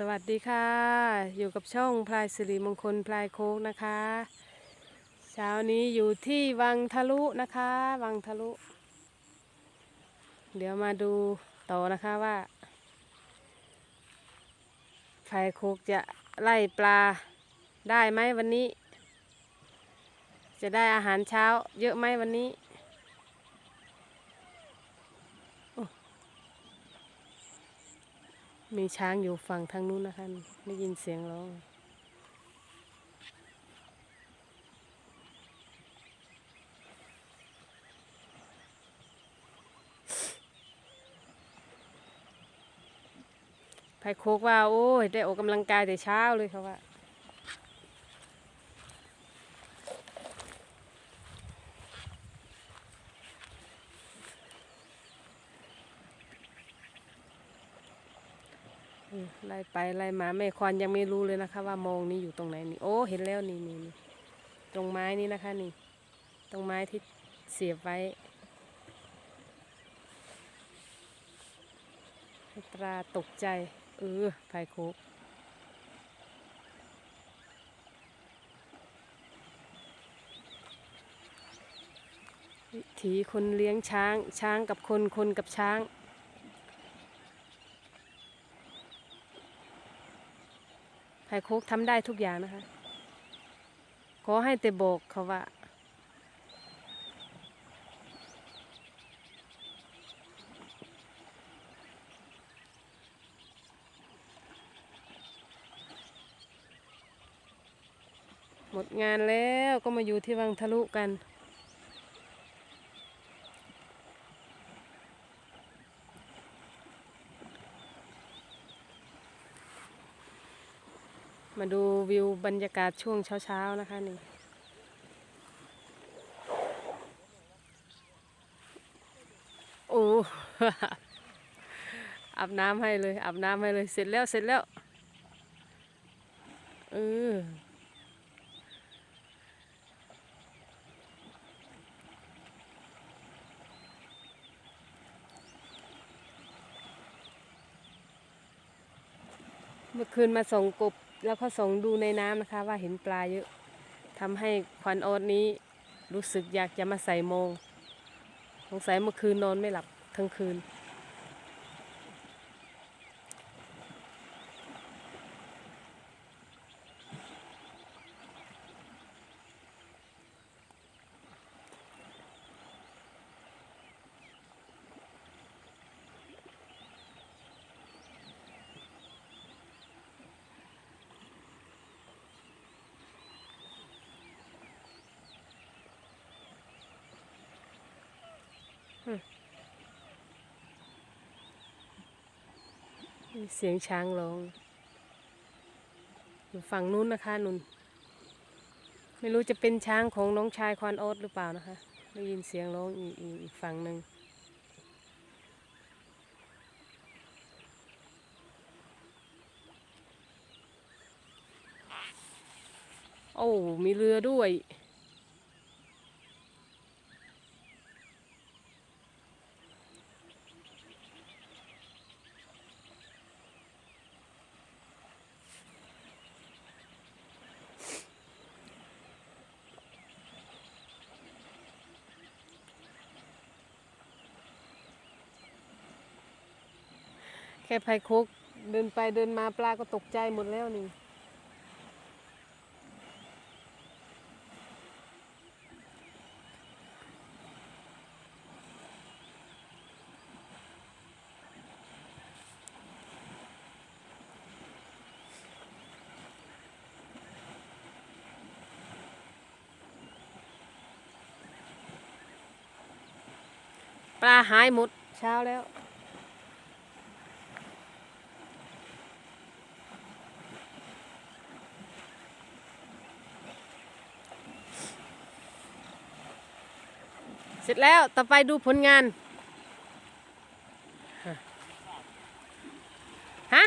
สวัสดีค่ะ อยู่กับช่องพลายสิริมงคลพลายโคกนะคะ เช้านี้อยู่ที่วังทะลุนะคะ วังทะลุ เดี๋ยวมาดูต่อนะคะว่าพลายโคกจะไล่ปลาได้ไหมวันนี้ จะได้อาหารเช้าเยอะไหมวันนี้ มีช้างอยู่ฝั่งทางนู้นนะคะนี่ได้ยินเสียงร้องไผ่โคกว่า โอ้ย ได้ออกกำลังกายแต่เช้าเลยเขาว่า ไล่ไปไล่มาแม่ควานยังไม่รู้เลยนะคะ ว่ามองนี่อยู่ตรงไหนนี่โอ้เห็นแล้วนี่นี่นตรงไม้นี่นะคะนี่ ตรงไม้ที่เสียบไว้ให้ปลาตกใจเออไผ่โคกวิถีคนเลี้ยงช้างช้างกับคนคนกับช้าง ไผ่โคกทำได้ทุกอย่างนะคะ ขอให้แต่บอกเขาว่า หมดงานแล้วก็มาอยู่ที่วังทะลุกัน มาดูวิวบรรยากาศช่วงเช้าๆนะคะนี่โอ้อาบน้ำให้เลยอาบน้ำให้เลยเสร็จแล้วเสร็จแล้วเออเมื่อคืนมาส่งกบ แล้วก็ส่องดูในน้ำนะคะ ว่าเห็นปลาเยอะทำให้ควันโอดนี้ รู้สึกอยากจะมาใส่มง สงสัยเมื่อคืนนอนไม่หลับทั้งคืน เสียงช้างร้อง อยู่ฝั่งนู้นนะคะนุนไม่รู้จะเป็นช้างของน้องชายควานโอ๊ตหรือเปล่านะคะ ได้ยินเสียงร้องอีกอีกอีกฝั่งหนึ่งโอ้ มีเรือด้วย แค่ไผ่โคกเดินไปเดินมาปลาก็ตกใจหมดแล้วนี่ปลาหายหมดเช้าแล้ว เสร็จแล้วต่อไปดูผลงาน ฮะ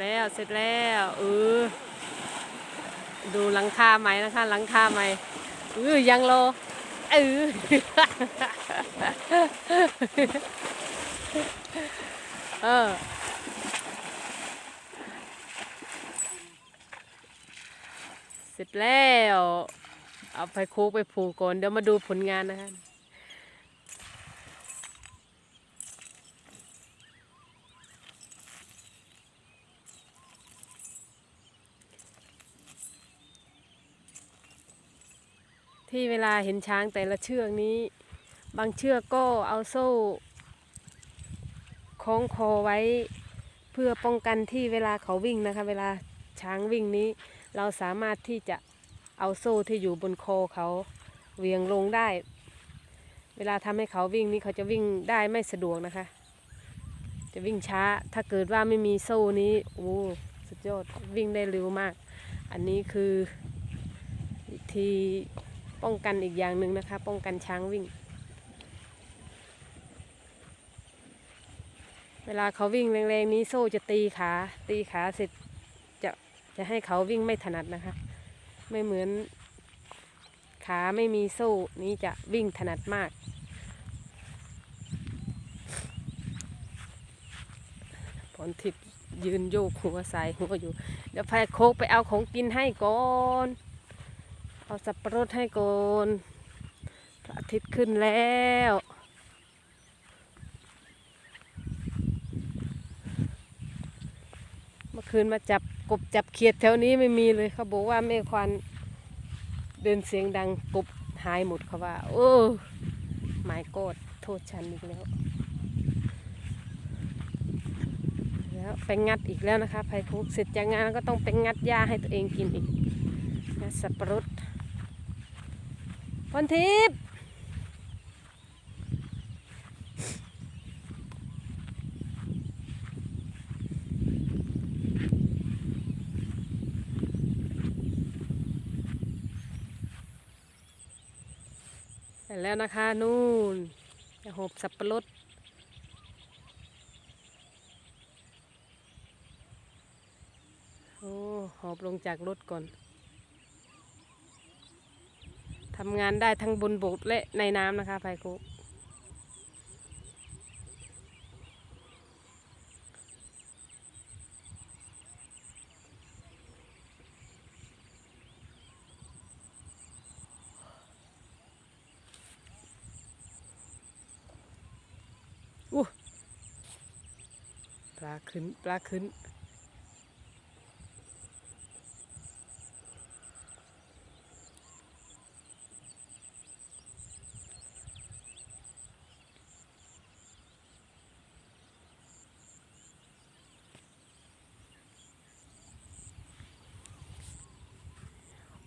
แล้วเสร็จแล้วเออดูหลังคาใหม่นะคะ หลังคาใหม่เออยังโลเออ เออ เสร็จแล้ว เอาไปคกไปผูกก่อนเดี๋ยวมาดูผลงานนะคะที่เวลาเห็นช้างแต่ละเชือกนี้ บางเชือกก็เอาโซ่ คล้องคอไว้ เพื่อป้องกันที่เวลาเขาวิ่งนะคะ เวลาช้างวิ่งนี้ เราสามารถที่จะเอาโซ่ที่อยู่บนคอเขาเวียงลงได้ เวลาทำให้เขาวิ่งนี้เขาจะวิ่งได้ไม่สะดวกนะคะ จะวิ่งช้าถ้าเกิดว่าไม่มีโซ่นี้โอ้สุดยอดวิ่งได้เร็วมาก อันนี้คือวิธีป้องกันอีกอย่างหนึ่งนะคะ ป้องกันช้างวิ่ง เวลาเขาวิ่งแรงๆนี้โซ่จะตีขา ตีขาเสร็จจะจะให้เขาวิ่งไม่ถนัดนะคะ ไม่เหมือนขาไม่มีโซ่นี้จะวิ่งถนัดมาก ผลทิพย์ยืนโยกหัวใส่หัวอยู่ เดี๋ยวพายโคกไปเอาของกินให้ก่อน เอาสับปะรดให้ก่อนพระอาทิตย์ขึ้นแล้ว เมื่อ คืนมาจับกบจับเขียดแถวนี้ไม่มีเลยเขาบอกว่าแม่ควานเดินเสียงดังกบหายหมดเขาว่า โอ้หมายโกดโทษฉันอีกแล้ว แล้วไปงัดอีกแล้วนะคะไผ่คุกเสร็จจากงานก็ต้องไปงัดหญ้าให้ตัวเองกินอีกงัดสับปะรดพรทิพย์ ไปแล้วนะคะนู่นหอบสับปะรดโอ้หอบลงจากรถก่อนทำงานได้ทั้งบนบกและในน้ำนะคะไพโกะอู้ ปลาขึ้น ปลาขึ้น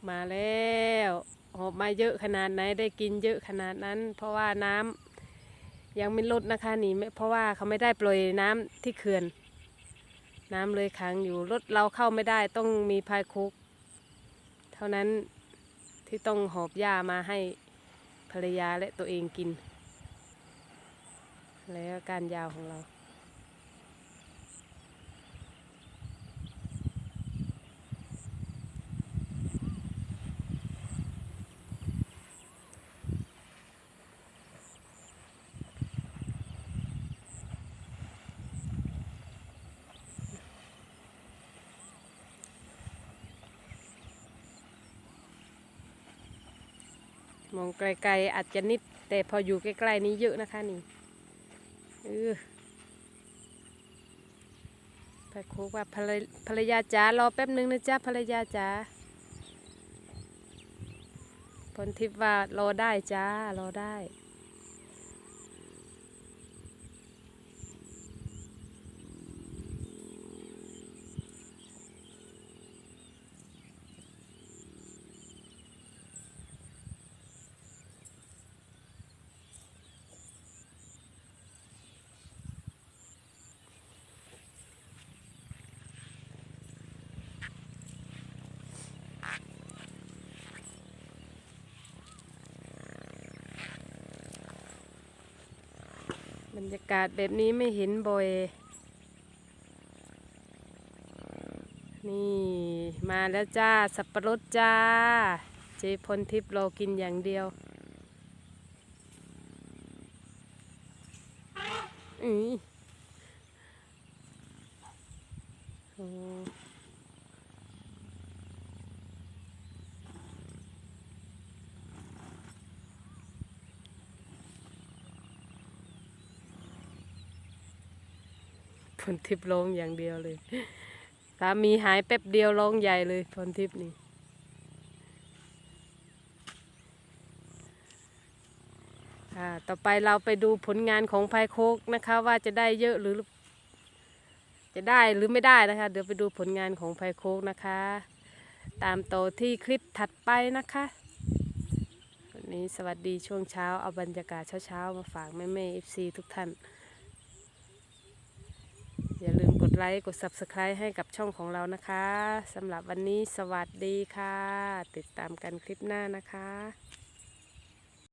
มาแล้ว หอบมาเยอะขนาดไหน ได้กินเยอะขนาดนั้น เพราะว่าน้ำ ยังไม่ลดนะคะนี่เพราะว่าเขาไม่ได้ปล่อยน้ำที่เขื่อน น้ำเลยขังอยู่รถเราเข้าไม่ได้ต้องมีพายคุก เท่านั้นที่ต้องหอบหญ้ามาให้ภรรยาและตัวเองกิน แล้วการยาวของเรา มองไกลๆอาจจะนิด แต่พออยู่ใกล้ๆนี้เยอะนะคะนี่เออไปโคกว่าภรภรรยาจ๋ารอแป๊บนึงนะจ๊ะภรรยาจ๋าพลทิพย์ว่ารอได้จ้ารอได้ รรยากาศแบบนี้ไม่เห็นบ่อย นี่มาแล้วจ้า สับปะรดจ้า เจพลทิพย์รอกินอย่างเดียวอือโอ้ พลทิพย์ร้องอย่างเดียวเลย สามีหายแป๊บเดียวร้องใหญ่เลยพรทิพย์นี่อ่าต่อไปเราไปดูผลงานของภายโคกนะคะ ว่าจะได้เยอะหรือ จะได้หรือไม่ได้นะคะ เดี๋ยวไปดูผลงานของภายโคกนะคะ ตามโตที่คลิปถัดไปนะคะวันนี้สวัสดีช่วงเช้าเอาบรรยากาศเช้าๆมาฝากแม่แม่เอฟซีทุกท่าน อย่าลืมกดไลค์ กด Subscribe ให้กับช่องของเรานะคะสำหรับวันนี้สวัสดีค่ะ ติดตามกันคลิปหน้านะคะ